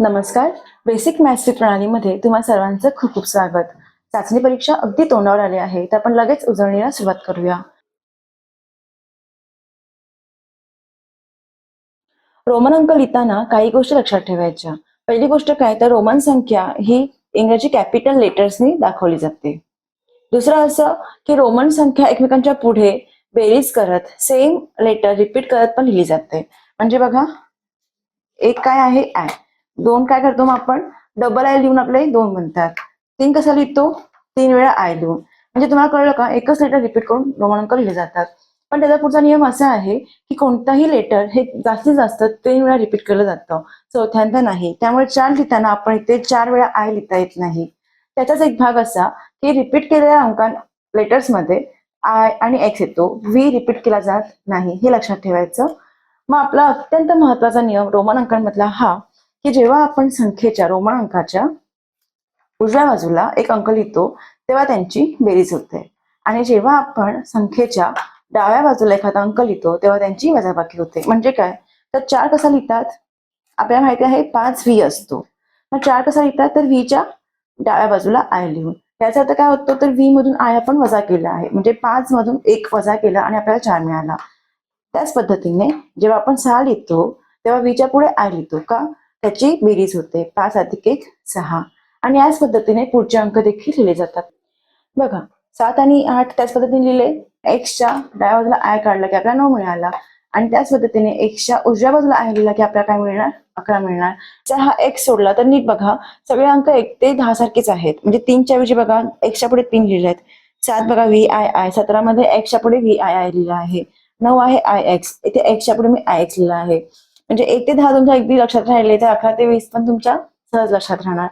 नमस्कार. बेसिक मॅथ्सची प्रणालीमध्ये तुम्हा सर्वांचं खूप खूप स्वागत. चाचणी परीक्षा अगदी तोंडावर आली आहे तर आपण लगेच उजळणीला सुरुवात करूया. रोमन अंक लिहिताना काही गोष्टी लक्षात ठेवायच्या. पहिली गोष्ट काय तर रोमन संख्या ही इंग्रजी कॅपिटल लेटर्सनी दाखवली जाते. दुसरं असं की रोमन संख्या एकमेकांच्या पुढे बेरीज करत सेम लेटर रिपीट करत पण लिहिली जाते. म्हणजे बघा एक काय आहे ऍड दोन काय करतो मग आपण? डबल आय लिहून आपले दोन म्हणतात. तीन कसा लिहितो? तीन वेळा आय लिहून. म्हणजे तुम्हाला कळलं का? एकच लेटर रिपीट करून रोमन लिहिले जातात. पण त्याचा पुढचा नियम असा आहे की कोणताही लेटर हे जास्तीत जास्त तीन वेळा रिपीट केलं जातं. चौथ्यांदा नाही. त्यामुळे चार लिहिताना आपण इथे चार वेळा आय लिहिता येत नाही. त्याचाच एक भाग असा की रिपीट केलेल्या अंकां लेटर्समध्ये आय आणि एक्स येतो. व्ही रिपीट केला जात नाही. हे लक्षात ठेवायचं. मग आपला अत्यंत महत्त्वाचा नियम रोमन अंकांमधला हा की जेव्हा आपण संख्येच्या रोमन अंकाच्या उजव्या बाजूला एक अंक लिहितो तेव्हा त्यांची बेरीज होते. आणि जेव्हा आपण संख्येच्या डाव्या बाजूला एखादा अंक लिहितो तेव्हा त्यांची वजाबाकी होते. म्हणजे काय? तर चार कसा लिहितात? आपल्याला माहिती आहे पाच व्ही असतो. मग चार कसा लिहितात? तर व्हीच्या डाव्या बाजूला आय लिहून. याचा अर्थ काय होतो? तर व्ही मधून आय आपण वजा केला आहे. म्हणजे पाच मधून एक वजा केला आणि आपल्याला चार मिळाला. त्याच पद्धतीने जेव्हा आपण सहा लिहितो तेव्हा व्हीच्या पुढे आय लिहितो का? त्याची बेरीज होते. पाच अधिक एक सहा. आणि याच पद्धतीने पुढचे अंक देखील लिहिले जातात. बघा सात आणि आठ त्याच पद्धतीने लिहिले. एक्सच्या डाव्या बाजूला आय काढला की आपल्याला नऊ मिळाला. आणि त्याच पद्धतीने एक्सच्या उजव्या बाजूला आय लिहिला की आपल्याला काय मिळणार? अकरा मिळणार. जर हा एक्स सोडला तर नीट बघा सगळे अंक एक ते दहा सारखेच आहेत. म्हणजे तीनच्या ऐवजी बघा एक्सच्या पुढे तीन लिहिले आहेत. सात बघा व्ही आय आय सतरामध्ये एक्सच्या पुढे व्ही आय आय लिहिलं आहे. नऊ आहे आय एक्स इथे एक्सच्या पुढे मी आय एक्स लिहिला आहे. म्हणजे एक ते दहा तुमच्या अगदी लक्षात राहिले तर अकरा ते वीस पण तुमच्या सहज लक्षात राहणार.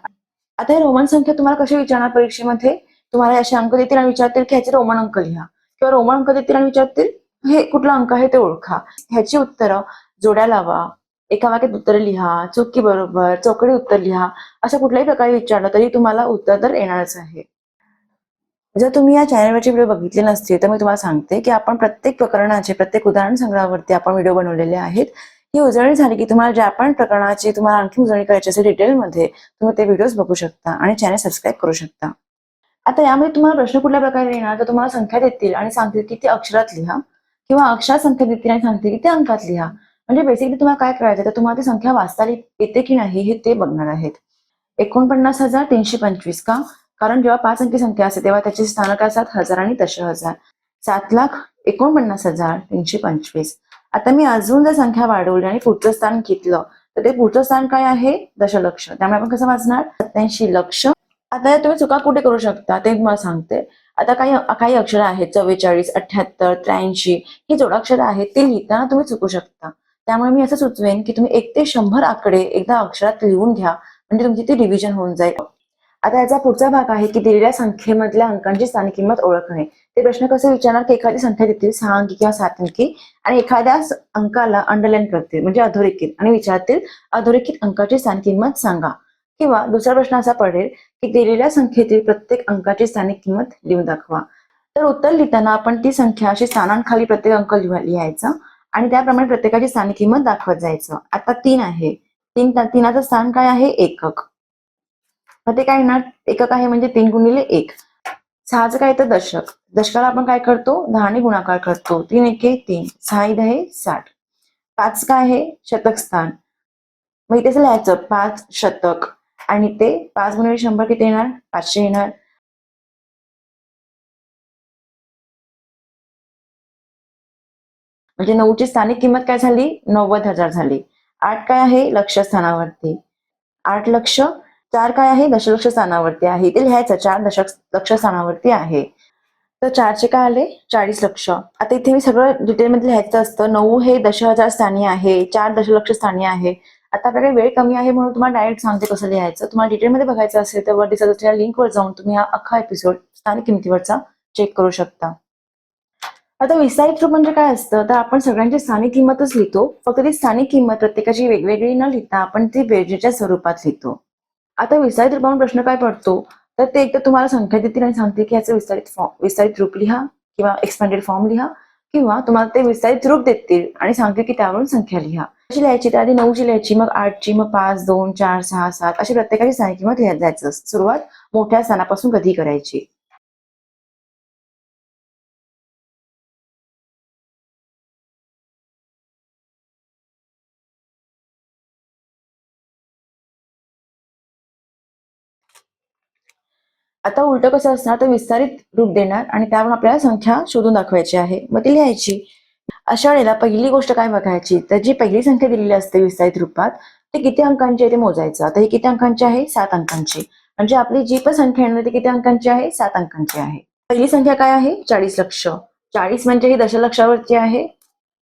आता हे रोमन संख्या तुम्हाला कशी विचारणार परीक्षेमध्ये? तुम्हाला असे अंक देतील आणि विचारतील की ह्याचे रोमन अंक लिहा. किंवा रोमन अंक देतील आणि विचारतील हे कुठला अंक आहे ते ओळखा. ह्याची उत्तरं जोड्या लावा. एका वाक्यात उत्तर लिहा. चुकी बरोबर चौकडी उत्तर लिहा. अशा कुठल्याही प्रकारे विचारलं तरी तुम्हाला उत्तर तर येणारच आहे. जर तुम्ही या चॅनलवरचे व्हिडिओ बघितले नसतील तर मी तुम्हाला सांगते की आपण प्रत्येक प्रकरणाचे प्रत्येक उदाहरण संग्रहावरती आपण व्हिडिओ बनवलेले आहेत. ही उजळणी झाली की तुम्हाला ज्या पण प्रकरणाची तुम्हाला आणखी उजळणी करायची असेल डिटेलमध्ये तुम्ही ते व्हिडिओज बघू शकता आणि चॅनल सबस्क्राईब करू शकता. आता यामध्ये तुम्हाला प्रश्न कुठल्या प्रकारे येणार? तर तुम्हाला संख्या देतील आणि सांगतील की ते अक्षरात लिहा किंवा अक्षरात संख्या देतील आणि सांगतील की ते अंकात लिहा. म्हणजे बेसिकली तुम्हाला काय करायचं तर तुम्हाला ती संख्या वाचता येते की नाही हे ते बघणार आहेत. एकोणपन्नास हजार तीनशे पंचवीस का? कारण जेव्हा पाच अंकी संख्या असते तेव्हा त्याचे स्थानक असतात हजार आणि दश हजार सात लाख एकोणपन्नास हजार तीनशे पंचवीस. आता मी अजून जर संख्या वाढवली आणि पुढचं स्थान घेतलं तर ते पुढचं स्थान काय आहे? दशलक्ष. त्यामुळे आपण कसं वाचणार? सत्याऐंशी लक्ष. आता तुम्ही चुका कुठे करू शकता? ते तुम्हाला सांगते. आता काही काही अक्षरं आहेत चव्वेचाळीस अठ्याहत्तर त्र्याऐंशी ही जोडाक्षरं आहेत ते लिहिताना तुम्ही चुकू शकता. त्यामुळे मी असं सुचवेन की तुम्ही एक ते शंभर आकडे एकदा अक्षरात लिहून घ्या. म्हणजे तुमची ती रिव्हिजन होऊन जाईल. आता याचा पुढचा भाग आहे की दिलेल्या संख्येमधल्या अंकांची स्थानिक किंमत ओळखणे. ते प्रश्न कसे विचारणार? की एखादी संख्या देतील सहा अंकी किंवा सात अंकी आणि एखाद्या अंकाला अंडरलाईन करतील म्हणजे अधोरेखित आणि विचारतील अधोरेखित अंकाची स्थानिक किंमत सांगा. किंवा दुसरा प्रश्न असा पडेल की दिलेल्या संख्येतील प्रत्येक अंकाची स्थानिक किंमत लिहून दाखवा. तर उत्तर लिहिताना आपण ती संख्या अशी स्थानांखाली प्रत्येक अंक लिहायचं लिहायचा आणि त्याप्रमाणे प्रत्येकाची स्थानिक किंमत दाखवत जायचं. आता तीन आहे. तीन तीनाचं स्थान काय आहे? एकक. मग ते काय येणार एकक आहे म्हणजे तीन गुणिले एक. सहाचं काय येतं दशक. दशकाला आपण काय करतो? दहाने गुणाकार करतो. तीन एके तीन. सहा इथे आहे साठ. पाच काय आहे? शतक स्थान. मग इथे लिहायचं पाच शतक. आणि ते पाच गुणिले शंभर किती येणार? पाचशे येणार. म्हणजे नऊची स्थानिक किंमत काय झाली? नव्वद हजार झाली. आठ काय आहे? लक्ष स्थानावरती. आठ लक्ष चार काय आहे? दशलक्ष स्थानावरती आहे. ते लिहायचं चार दशक लक्ष स्थानावरती आहे. तर चारचे काय आले? चाळीस लक्ष. आता इथे मी सगळं डिटेलमध्ये लिहायचं असतं. नऊ हे दश हजार स्थानी आहे. चार दशलक्ष स्थानी आहे. आता आपल्याकडे वेळ कमी आहे म्हणून तुम्हाला डायरेक्ट सांगते कसं लिहायचं. तुम्हाला डिटेलमध्ये बघायचं असेल तर वर दिसत असलेल्या लिंकवर जाऊन तुम्ही हा अख्खा एपिसोड स्थानिक किमतीवरचा चेक करू शकता. आता विस्तारित रूप म्हणजे काय असतं? तर आपण सगळ्यांची स्थानिक किंमतच लिहितो. फक्त ती स्थानिक किंमत प्रत्येकाची वेगवेगळी न लिहिता आपण ती बेरजेच्या स्वरूपात लिहितो. आता विस्तारित रूपामध्ये प्रश्न काय पडतो? तर ते एकतर तुम्हाला संख्या देतील आणि सांगतील की याचं विस्तारित फॉर्म विस्तारित रूप लिहा किंवा एक्सपांडेड फॉर्म लिहा किंवा तुम्हाला ते विस्तारित रूप देतील आणि सांगतील की त्यावरून संख्या लिहा. कशी लिहायची तर आधी नऊची लिहायची मग आठची मग पाच दोन चार सहा सात अशी प्रत्येकाची स्थानिक किंमत लिहत जायचं. सुरुवात मोठ्या स्थानापासून कधी करायची? आता उलट कसं असणार तर विस्तारित रूप देणार आणि त्यावर आपल्याला संख्या शोधून दाखवायची आहे. मग ती लिहायची. अशा वेळेला पहिली गोष्ट काय बघायची? तर जी पहिली संख्या दिलेली असते विस्तारित रूपात ते किती अंकांची आहे ते मोजायचं. आता ही किती अंकांची आहे? सात अंकांची. म्हणजे आपली जी पण संख्या येणार ती किती अंकांची आहे? सात अंकांची आहे. पहिली संख्या काय आहे? चाळीस लक्ष. चाळीस म्हणजे ही दशलक्षावरती आहे.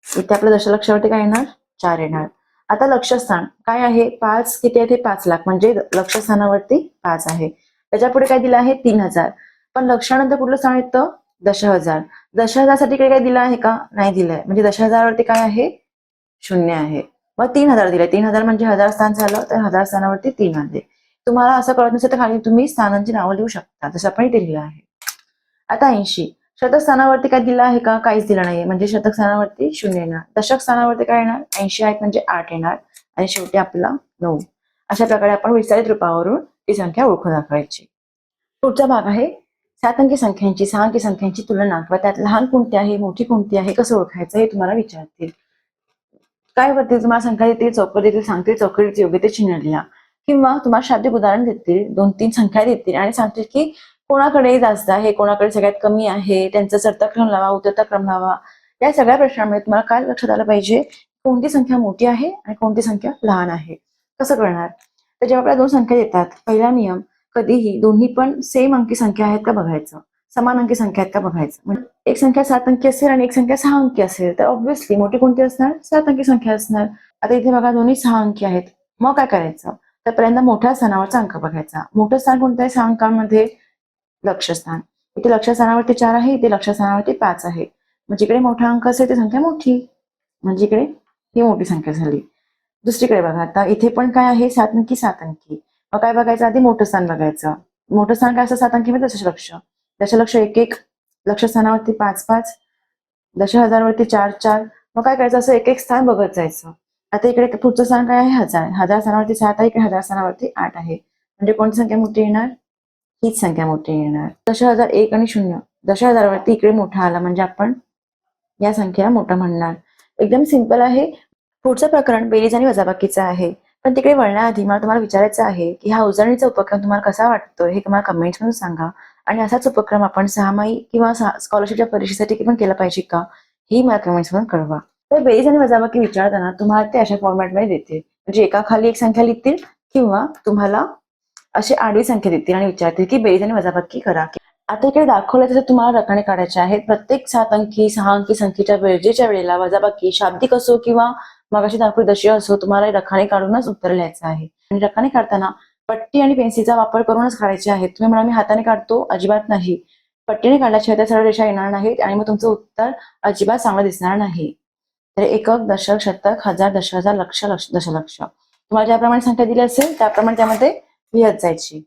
इथे आपल्या दशलक्षावरती काय येणार? चार येणार. आता लक्षस्थान. काय आहे? पाच किती आहे ते पाच लाख. म्हणजे लक्षस्थानावरती पाच आहे. त्याच्या पुढे काय दिलं आहे? तीन हजार. पण लक्षानंतर कुठलं स्थान येतं दश हजार. दश हजारसाठी काही काय दिलं आहे का? नाही दिलंय. म्हणजे दश हजारावरती काय आहे? शून्य आहे. मग तीन हजार दिले तीन हजार म्हणजे हजार स्थान झालं तर हजार स्थानावरती तीन आले. तुम्हाला असं कळत नसेल तर खाली तुम्ही स्थानांची नावं लिहू शकता. जसं आपण इथे लिहिलं आहे. आता ऐंशी. शतक स्थानावरती काय दिलं आहे का? काहीच दिलं नाहीये. म्हणजे शतक स्थानावरती शून्य येणार. दशक स्थानावरती काय येणार? ऐंशी आहेत म्हणजे आठ येणार. आणि शेवटी आपला नऊ. अशा प्रकारे आपण विस्तारित रूपावरून ही संख्या ओळखून दाखवायची. पुढचा भाग आहे सात अंकी संख्यांची सहा अंकी संख्यांची तुलना. किंवा त्यात लहान कोणती आहे मोठी कोणती आहे कसं ओळखायचं हे तुम्हाला विचारतील. काय करतील तुम्हाला संख्या देतील चौकट देतील सांगतील चौकटीचे योग्य ते चिन्ह लिहा. किंवा तुम्हाला शाब्दिक उदाहरण देतील दोन तीन संख्या देतील आणि सांगतील की कोणाकडे जास्त आहे कोणाकडे सगळ्यात कमी आहे त्यांचा चढता क्रम लावा उतरता क्रम लावा. या सगळ्या प्रश्नांमध्ये तुम्हाला काय लक्षात आलं पाहिजे? कोणती संख्या मोठी आहे आणि कोणती संख्या लहान आहे? कसं कळणार तर जेव्हा आपल्या दोन संख्या येतात पहिला नियम कधीही दोन्ही पण सेम अंकी संख्या आहेत का बघायचं. समान अंकी संख्या आहेत का बघायचं. म्हणजे एक संख्या सात अंकी असेल आणि एक संख्या सहा अंकी असेल तर ऑब्व्हियसली मोठी कोणती असणार? सात अंकी संख्या असणार. आता इथे बघा दोन्ही सहा अंकी आहेत. मग काय करायचं? तर पहिल्यांदा मोठ्या स्थानावरचा अंक बघायचा. मोठं स्थान कोणतं आहे? सहा अंकांमध्ये लक्षस्थान. इथे लक्षस्थानावरती चार आहे इथे लक्षस्थानावरती पाच आहे. म्हणजे इकडे मोठा अंक असेल ती संख्या मोठी. म्हणजे इकडे ही मोठी संख्या झाली. दुसरीकडे बघा आता इथे पण काय आहे? सात अंकी सात अंकी मग काय बघायचं? आधी मोठं स्थान बघायचं. मोठं स्थान काय असतं? सात अंकी म्हणजे दशलक्ष. दशलक्ष एक एक. लक्ष स्थानावरती पाच पाच. दश हजारवरती चार चार. मग काय करायचं? असं एक एक स्थान बघत जायचं. आता इकडे पुढचं स्थान काय आहे? हजार. हजार स्थानावरती सात आहे इकडे हजार स्थानावरती आठ आहे? म्हणजे कोणती संख्या मोठी येणार? हीच संख्या मोठी येणार. दश हजार एक आणि शून्य. दश हजारावरती इकडे मोठा आला म्हणजे आपण या संख्येला मोठा म्हणणार. एकदम सिंपल आहे. पुढचं प्रकरण बेरीज आणि वजाबाकीचं आहे. पण तिकडे वळण्याआधी मला तुम्हाला विचारायचं आहे की हा उजळणीचा उपक्रम तुम्हाला कसा वाटतोय हे तुम्हाला कमेंट्स मधून सांगा. आणि असाच उपक्रम आपण सहामाही किंवा स्कॉलरशिपच्या परीक्षेसाठी पण केला पाहिजे का? ही मला कमेंट्स मधून कळवा. तर बेरीज आणि वजाबाकी विचारताना तुम्हाला ते अशा फॉर्मॅटमध्ये देतील म्हणजे एका खाली एक संख्या लिहितील किंवा तुम्हाला अशी आडवी संख्या देतील आणि विचारतील की बेरीज आणि वजाबाकी करा. आता इकडे दाखवलं तसं तुम्हाला रकाने काढायचे आहेत. प्रत्येक सात अंकी सहा अंकी संख्येच्या बेरजेच्या वेळेला वजाबाकी शाब्दिक असो किंवा मगाशी दाखवली दशी असो तुम्हाला रखाने काढूनच उत्तर लिहायचं आहे. आणि रखाने काढताना पट्टी आणि पेन्सिलचा वापर करूनच काढायचे आहेत. तुम्ही म्हणा मी हाताने काढतो अजिबात नाही. पट्टीने काढल्याशिवाय त्या सरळ रेषा येणार नाहीत आणि मग तुमचं उत्तर अजिबात चांगलं दिसणार नाही. तर एकक दशक शतक हजार दश हजार लक्ष लक्ष दशलक्ष. तुम्हाला ज्याप्रमाणे संख्या दिली असेल त्याप्रमाणे त्यामध्ये लिहत जायची.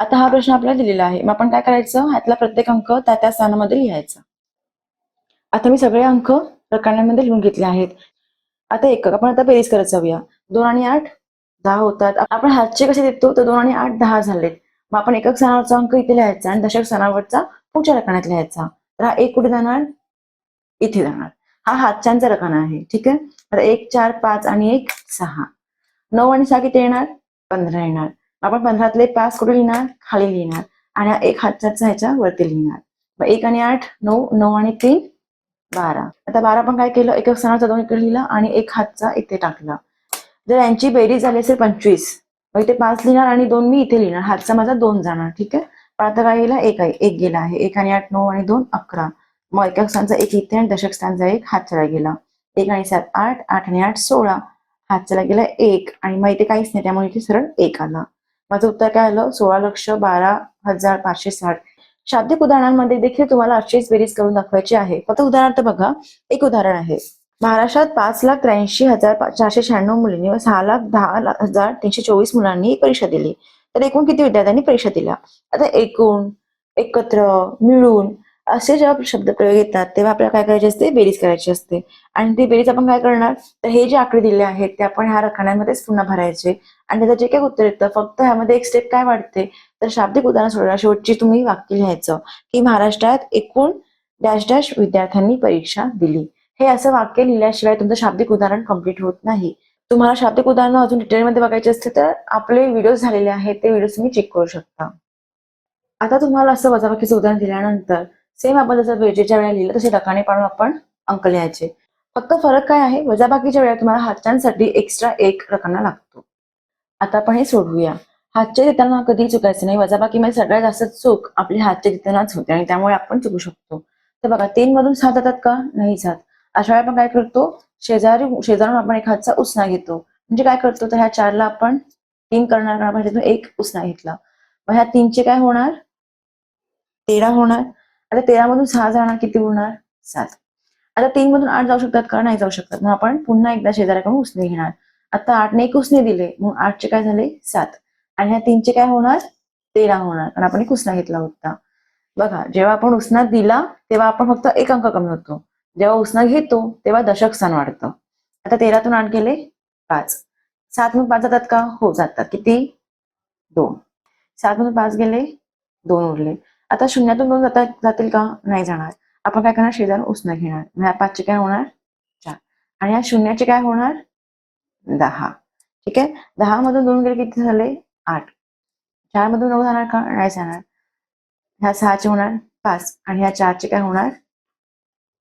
आता हा प्रश्न आपल्याला दिलेला आहे. मग आपण काय करायचं? ह्यातला प्रत्येक अंक त्या त्या स्थानामध्ये लिहायचा. आता मी सगळे अंक प्रकरणांमध्ये लिहून घेतले आहेत. आता एकक आपण आता बेरीज करत जाऊया. दोन आणि आठ दहा होतात. आपण हातचे कसे देतो? तर दोन आणि आठ दहा झालेत. मग आपण एकक स्थानावरचा अंक इथे लिहायचा आणि दशक स्थानावरचा पुढच्या रकान्यात लिहायचा. तर हा एक कुठे जाणार? इथे जाणार. हा हातच्यांचा रकाना आहे. ठीक आहे? तर एक चार पाच आणि एक सहा. नऊ आणि सहा किती येणार? पंधरा येणार. आपण पंधरातले पाच कुठे लिहिणार? खाली लिहिणार. आणि हा एक हातच्याचा ह्याच्या वरती लिहिणार. मग एक आणि आठ नऊ नऊ आणि तीन बारा. आता बारा पण काय केलं? एक सणाचा दोन इकडे लिहिला आणि एक हातचा इथे टाकला. जर यांची बेरीज झाली असेल पंचवीस मग इथे पाच लिहिणार आणि दोन मी इथे लिहिणार. हातचा माझा दोन जाणार ठीक आहे? पण आता काय गेला? एक आहे. एक गेला आहे. एक आणि आठ नऊ आणि दोन अकरा. मग एका स्थानचा एक इथे आणि दशक स्थानचा एक हातच्याला गेला. एक आणि सात आठ. आठ आणि आठ सोळा. हातच्याला गेला एक आणि मग इथे काहीच नाही. त्यामुळे इथे सरळ एक आला. माझं उत्तर काय आलं? सोळा लक्ष बारा हजार पाचशे साठ. शाब्दिक उदाहरणांमध्ये देखील तुम्हाला अशीच बेरीज करून दाखवायची आहे. फक्त उदाहरणार्थ बघा एक उदाहरण आहे. महाराष्ट्रात पाच लाख त्र्याऐंशी हजार चारशे शहाण्णव मुलींनी व सहा लाख दहा हजार तीनशे चोवीस मुलांनी परीक्षा दिली. तर एकूण किती विद्यार्थ्यांनी परीक्षा दिल्या? आता एकूण एकत्र मिळून असे जेव्हा शब्दप्रयोग येतात तेव्हा आपल्याला काय करायचे असते? बेरीज करायची असते. आणि ती बेरीज आपण काय करणार? तर हे जे आकडे दिले आहेत ते आपण ह्या रखाण्यांमध्येच पुन्हा भरायचे. आणि त्याचं जे काही उत्तर येतं फक्त ह्यामध्ये एक स्टेप काय वाढते? तर शाब्दिक उदाहरण सोडवा शेवटची तुम्ही वाक्य लिहायचं की महाराष्ट्रात एकूण डॅश डॅश विद्यार्थ्यांनी परीक्षा दिली. हे असं वाक्य लिहिल्याशिवाय तुमचं शाब्दिक उदाहरण कंप्लीट होत नाही. तुम्हाला शाब्दिक उदाहरण अजून डिटेलमध्ये बघायचे असते तर आपले व्हिडिओ झालेले आहेत ते व्हिडिओ तुम्ही चेक करू शकता. आता तुम्हाला असं वजाबाकीचं उदाहरण दिल्यानंतर सेम आपण जसं वेजेच्या वेळेला लिहिलं तसे रकाने पाडून आपण अंक लिहायचे. फक्त फरक काय आहे? वजाबाकीच्या वेळेला तुम्हाला हातच्यांसाठी एक्स्ट्रा एक रकाना लागतो. आता आपण हे सोडवूया. हातचे देताना कधी चुकायचं नाही. वजाबाकीमध्ये सगळ्यात जास्त चूक आपली हातचे देतानाच होते आणि त्यामुळे आपण चुकू शकतो. तर बघा तीन मधून सात जातात का? नाही जात. अशा वेळेला आपण काय करतो? शेजारी शेजारून आपण एक हातचा उसना घेतो. म्हणजे काय करतो? तर ह्या चारला आपण तीन करणार कारण एक उसना घेतला. मग ह्या तीनचे काय होणार? तेरा होणार. आता तेरा मधून सहा जाणार किती होणार सात. आता तीन मधून आठ जाऊ शकतात का? नाही जाऊ शकतात मग आपण पुन्हा एकदा शेजाऱ्याकडून उसने घेणार. आता आठने एक उसने दिले मग आठचे काय झाले? सात. आणि ह्या तीनचे काय होणार? तेरा होणार. कारण आपण एक उसना घेतला होता. बघा जेव्हा आपण उसना दिला तेव्हा आपण फक्त एक अंक कमी होतो. जेव्हा उसना घेतो तेव्हा दशक स्थान वाढतं. आता तेरातून आठ गेले पाच. सात मधून पाच जातात का? हो जातात. किती? दोन. सात मधून पाच गेले दोन उरले. आता शून्यातून दोन जाता जातील का? नाही जाणार. आपण काय करणार? शेजार उसना घेणार. मग पाचचे काय होणार? चार. आणि या शून्याचे काय होणार? दहा. ठीक आहे? दहा मधून दोन गेले किती झाले? आठ. चार मधून नऊ जाणार का? नाही जाणार. ह्या सहाचे होणार पाच. आणि ह्या चारचे काय होणार?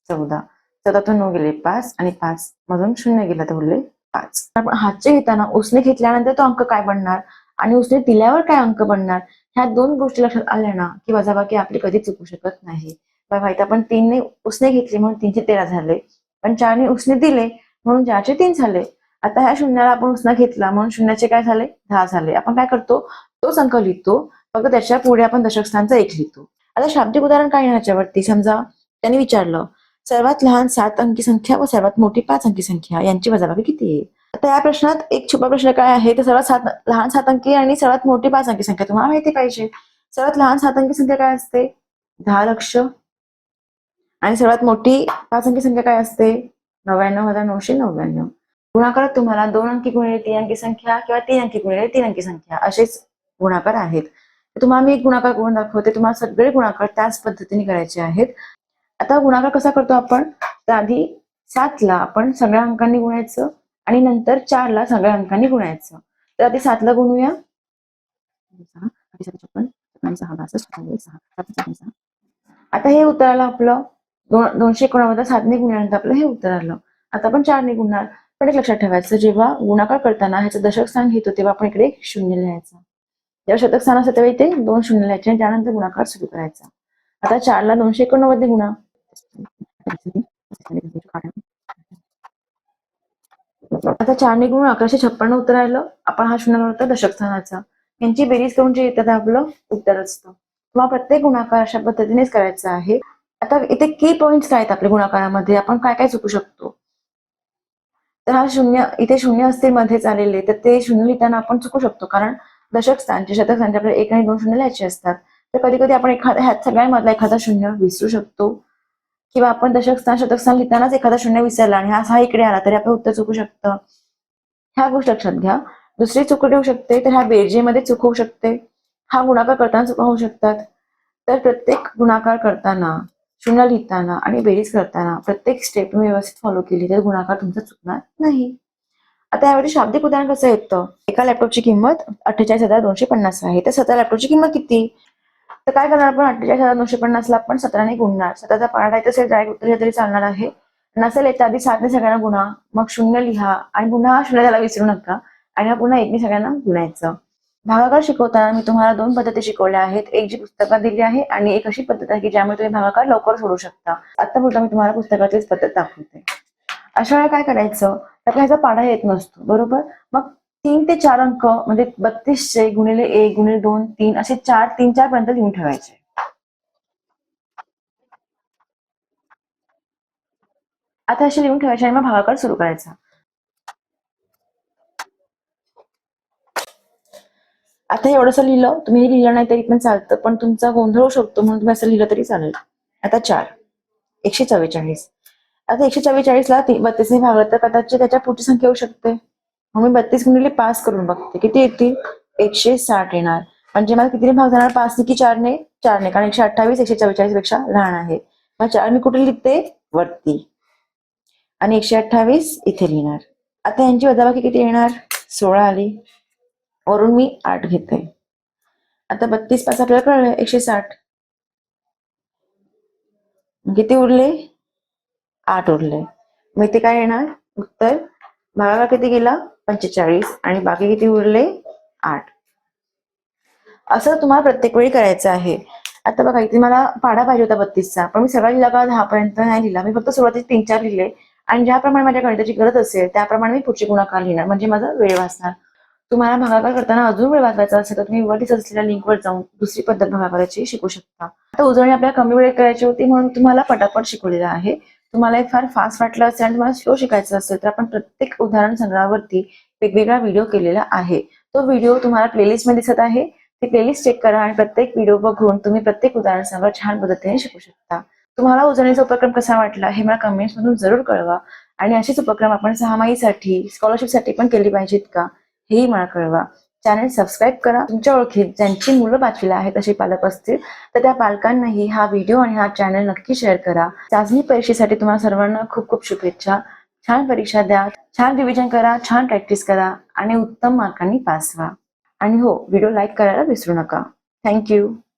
चौदा. चौदातून नऊ गेले पाच आणि पाच मधून शून्य गेला तर उरले पाच. हातचे घेताना उसने घेतल्यानंतर तो अंक काय बनणार? आणि उसने दिल्यावर काय अंक बनणार? ह्या दोन गोष्टी लक्षात आल्या ना की वजाबाकी आपली कधी चुकू शकत नाही. बघा आपण तीनने उसने घेतले म्हणून तीनशे तेरा झाले. पण चारने उसने दिले म्हणून चारशे तीन झाले. आता ह्या शून्याला आपण उसना घेतला म्हणून शून्याचे काय झाले? दहा झाले. आपण काय करतो? तोच अंक लिहितो. फक्त त्याच्या पुढे आपण दशकस्थानचा एक लिहितो. आता शाब्दिक उदाहरण काय ह्याच्यावरती? समजा त्यांनी विचारलं सर्वात लहान सात अंकी संख्या व सर्वात मोठी पाच अंकी संख्या यांची वजाबाकी किती आहे? आता या प्रश्नात एक छुपा प्रश्न काय आहे? तर सर्वात सात लहान सात अंकी आणि सर्वात मोठी पाच अंकी संख्या तुम्हाला माहिती पाहिजे. सर्वात लहान सात अंकी संख्या काय असते? दहा लक्ष. आणि सर्वात मोठी पाच अंकी संख्या काय असते? नव्याण्णव हजार नऊशे नव्याण्णव. गुणाकारात तुम्हाला दोन अंकी गुणिले तीन अंकी संख्या किंवा तीन अंकी गुणिले तीन अंकी संख्या असेच गुणाकार आहेत. तुम्हाला मी एक गुणाकार करून दाखवते? तुम्हाला सगळे गुणाकार त्याच पद्धतीने करायचे आहेत. आता गुणाकार कसा करतो आपण? तर आधी सातला आपण सगळ्या अंकांनी गुणायचं. आणि नंतर चारला सगळ्या अंकांनी गुणायचं. तर आधी सातला गुणूया. सात आता हे उत्तर आलं आपलं दोन दोनशे एकोणनव्वद सातने गुणल्यानंतर आपलं हे उत्तर आलं आता आपण चारने गुणणार. पण एक लक्षात ठेवायचं जेव्हा गुणाकार करताना ह्याचं दशक स्थान घेतो तेव्हा आपण इकडे शून्य लिहायचं. जेव्हा शतक स्थान असतं तेव्हा इथे दोन शून्य लिहायचे आणि त्यानंतर गुणाकार सुरू करायचा. आता चारला दोनशे एकोणनव्वद गुणा. आता चार गुण अकराशे छप्पन्न उत्तर आलं आपण हा शून्य होता दशक स्थानाचा. यांची बेरीज करून जे येतात आपलं उत्तर असतं. तुम्हाला प्रत्येक गुणाकार अशा पद्धतीनेच करायचा आहे. आता इथे की पॉइंट्स काय आहेत आपल्या गुणाकारामध्ये? आपण काय काय चुकू शकतो? तर हा शून्य इथे शून्य असते मध्येच आलेले तर ते शून्य लिहिताना आपण चुकू शकतो. कारण दशक स्थानचे शतक स्थानचे आपल्याला एक आणि दोन शून्य लिहायचे असतात. तर कधी कधी आपण एखाद्या ह्यात सगळ्यांमधला एखादा शून्य विसरू शकतो. किंवा आपण दशक स्थान शतक स्थान लिहितानाच एखादा शून्य विसरला आणि हा सहा इकडे आला तरी आपलं उत्तर चुकू शकतं. ह्या गोष्ट लक्षात घ्या. दुसरी चुक कुठे होऊ शकते? तर ह्या बेरजेमध्ये चूक होऊ शकते. हा गुणाकार करताना चुका होऊ शकतात. तर प्रत्येक गुणाकार करताना शून्य लिहिताना आणि बेरीज करताना प्रत्येक स्टेप तुम्ही व्यवस्थित फॉलो केली तर गुणाकार तुमचा चुकणार नाही. आता यावेळी शाब्दिक उदाहरण कसं येतं? एका लॅपटॉपची किंमत अठ्ठेचाळीस हजार दोनशे पन्नास आहे. तर सतरा लॅपटॉपची किंमत किती? तर काय करणार आपण? अठ्ठेचाळीस हजार दोनशे पन्नासला आपण सतराने गुणणार. सतराचा पाठ आहे तसेच डायरेक्ट उत्तर तरी चालणार आहे. नसेल येत आधी सातने सगळ्यांना गुणा. मग शून्य लिहा आणि पुन्हा शून्य त्याला विसरू नका. आणि हा पुन्हा एकने सगळ्यांना गुणायचं. भागाकार शिकवताना मी तुम्हाला दोन पद्धती शिकवल्या आहेत. एक जी पुस्तकात दिली आहे आणि एक अशी पद्धत आहे की ज्यामुळे तुम्ही भागाकार लवकर सोडू शकता. आता पुढे मी तुम्हाला पुस्तकातलीच पद्धत दाखवते. अशा वेळेला काय करायचं? तर ह्याचा पाढा येत नसतो. बरोबर? मग तीन ते चार अंक म्हणजे बत्तीसशे गुणिले एक गुणिले दोन तीन असे चार तीन चार पर्यंत लिहून ठेवायचे. आता असे लिहून ठेवायचे आणि मग भागाकार सुरू करायचा. आता एवढंसं लिहिलं तुम्ही हे लिहिलं नाही तरी पण चालतं पण तुमचा गोंधळ होऊ शकतो म्हणून तुम्ही असं लिहिलं तरी चालेल. आता चार एकशे चव्वेचाळीस. आता एकशे चव्वेचाळीसला बत्तीसने भागलं तर कदाचित त्याच्या पुढची संख्या येऊ शकते. मग मी बत्तीस गुणिले पाच करून बघते. किती येतील? एकशे साठ येणार. म्हणजे मला कितीने भाग जाणार? पाच की चारने? चारने. कारण एकशे अठ्ठावीस एकशे चव्वेचाळीसपेक्षा लहान आहे. मग चार मी कुठे लिहिते? वरती. आणि एकशे अठ्ठावीस इथे लिहिणार. आता यांची वजाबाकी किती येणार? सोळा आली. वरून मी आठ घेते. आता बत्तीस पाच आपल्याला कळलं. एकशे साठ. किती उरले? आठ उरले. मग इथे काय येणार? उत्तर. भागाकार किती गेला? पंचेचाळीस आणि बाकी किती उरले? आठ. असं तुम्हाला प्रत्येक वेळी करायचं आहे. आता बघा इथे मला पाडा पाहिजे होता बत्तीसचा. पण मी सगळा लिहिला का दहापर्यंत नाही लिहिला. मी फक्त सुरुवातीचे तीन चार लिहिले. आणि ज्याप्रमाणे माझ्या गणिताची गरज असेल त्याप्रमाणे मी पुढची गुणाकार लिहिणार? म्हणजे माझा वेळ वाचणार. तुम्हाला भागाकार करताना अजून वेळ वाचवायचा असेल तर तुम्ही वरतीच असलेल्या लिंकवर जाऊन दुसरी पद्धत भागाकाराची शिकू शकता. आता उजळणी आपल्याला कमी वेळ करायची होती म्हणून तुम्हाला पटापट शिकवलेलं आहे. तुम्हाला हे फार फास्ट वाटलं असेल आणि तुम्हाला स्लो शिकायचं असेल तर आपण प्रत्येक उदाहरण संग्रहावरती वेगवेगळा व्हिडिओ केलेला आहे. तो व्हिडिओ तुम्हाला प्लेलिस्टमध्ये दिसत आहे. ते प्लेलिस्ट चेक करा आणि प्रत्येक व्हिडिओ बघून तुम्ही प्रत्येक उदाहरण संग्रह छान पद्धतीने शिकू शकता. तुम्हाला उजळणीचा उपक्रम कसा वाटला हे मला कमेंट्स मधून जरूर कळवा आणि असेच उपक्रम आपण सहामाहीसाठी स्कॉलरशिपसाठी पण केली पाहिजेत का हेही मला कळवा. चॅनल सबस्क्राईब करा. तुमच्या ओळखीत ज्यांची मुलं पाचवीला आहेत असे पालक असतील तर त्या पालकांनाही हा व्हिडिओ आणि हा चॅनल नक्की शेअर करा. चाचणी परीक्षेसाठी तुम्हाला सर्वांना खूप खूप शुभेच्छा. छान परीक्षा द्या छान रिव्हिजन करा छान प्रॅक्टिस करा आणि उत्तम मार्कांनी पास व्हा. आणि हो व्हिडिओ लाईक करायला विसरू नका. थँक्यू